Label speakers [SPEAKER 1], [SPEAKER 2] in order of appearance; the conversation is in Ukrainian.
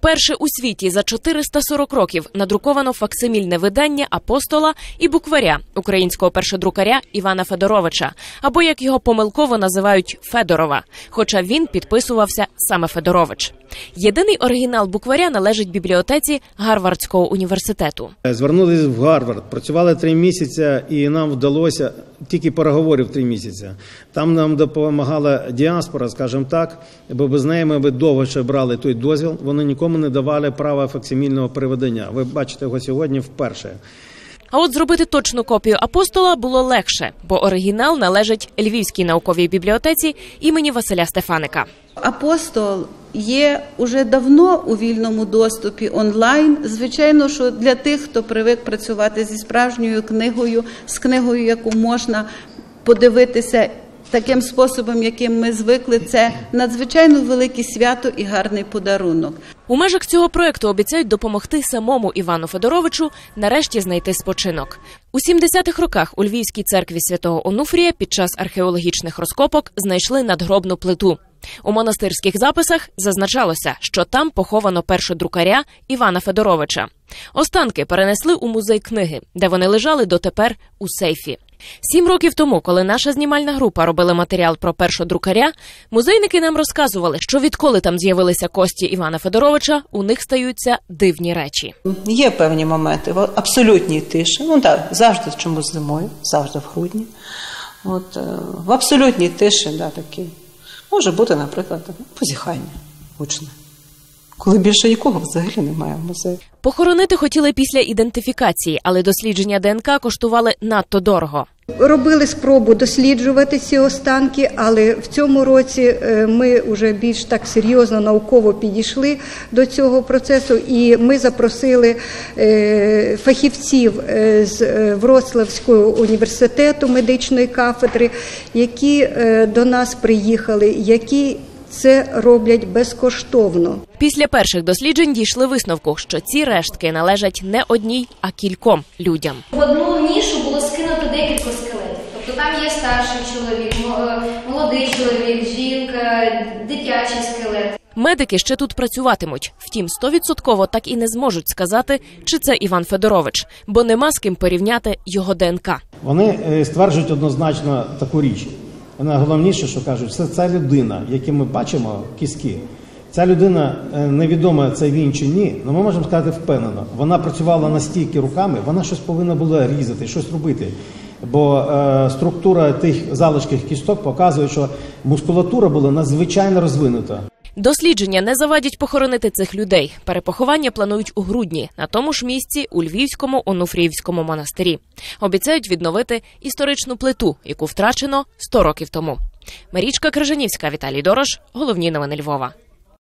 [SPEAKER 1] Перше у світі за 440 років надруковано факсимільне видання апостола і букваря українського першодрукаря Івана Федоровича, або як його помилково називають Федорова, хоча він підписувався саме Федорович. Єдиний оригінал букваря належить бібліотеці Гарвардського університету.
[SPEAKER 2] Звернулись в Гарвард, працювали три місяці, і нам вдалося тільки переговорів три місяці. Там нам допомагала діаспора, скажімо так, бо без неї ми би довго ще брали той дозвіл. Вони нікому не давали права факсимільного переведення. Ви бачите його сьогодні вперше.
[SPEAKER 1] А от зробити точну копію апостола було легше, бо оригінал належить Львівській науковій бібліотеці імені Василя Стефаника.
[SPEAKER 3] Апостол є уже давно у вільному доступі онлайн. Звичайно, що для тих, хто привик працювати зі справжньою книгою, з книгою, яку можна подивитися таким способом, яким ми звикли, це надзвичайно велике свято і гарний подарунок.
[SPEAKER 1] У межах цього проекту обіцяють допомогти самому Івану Федоровичу нарешті знайти спочинок. У 70-х роках у Львівській церкві святого Онуфрія під час археологічних розкопок знайшли надгробну плиту. У монастирських записах зазначалося, що там поховано першодрукаря Івана Федоровича. Останки перенесли у музей книги, де вони лежали дотепер у сейфі. Сім років тому, коли наша знімальна група робила матеріал про першодрукаря, музейники нам розказували, що відколи там з'явилися кості Івана Федоровича, у них стаються дивні речі.
[SPEAKER 4] Є певні моменти в абсолютній тиші. Ну так, завжди чомусь зимою, завжди в грудні. От, е, в абсолютній тиші, да, такі. Може бути, наприклад, позіхання гучне. Коли більше нікого взагалі немає в музеї.
[SPEAKER 1] Похоронити хотіли після ідентифікації, але дослідження ДНК коштували надто дорого.
[SPEAKER 5] Робили спробу досліджувати ці останки, але в цьому році е, ми вже більш так серйозно науково підійшли до цього процесу, і ми запросили е, фахівців е, з Вроцлавського університету медичної кафедри, які до нас приїхали, які це роблять безкоштовно.
[SPEAKER 1] Після перших досліджень дійшли висновку, що ці рештки належать не одній, а кільком людям.
[SPEAKER 6] В одну нішу було скинуто декілька скелетів. Тобто там є старший чоловік, е, молодий чоловік, жінка, дитячий скелет.
[SPEAKER 1] Медики ще тут працюватимуть. Втім, стовідсотково так і не зможуть сказати, чи це Іван Федорович, бо нема з ким порівняти його ДНК.
[SPEAKER 2] Вони е, стверджують однозначно таку річ. Найголовніше, що кажуть, це ця людина, яку ми бачимо, кіски. Ця людина невідома, це він чи ні, але ми можемо сказати впевнено. Вона працювала настільки руками, вона щось повинна була різати, щось робити. Бо е, структура тих залишків кісток показує, що мускулатура була надзвичайно розвинута.
[SPEAKER 1] Дослідження не завадять похоронити цих людей. Перепоховання планують у грудні на тому ж місці у Львівському Онуфріївському монастирі. Обіцяють відновити історичну плиту, яку втрачено 100 років тому. Марічка Крижанівська, Віталій Дорош. Головні новини Львова.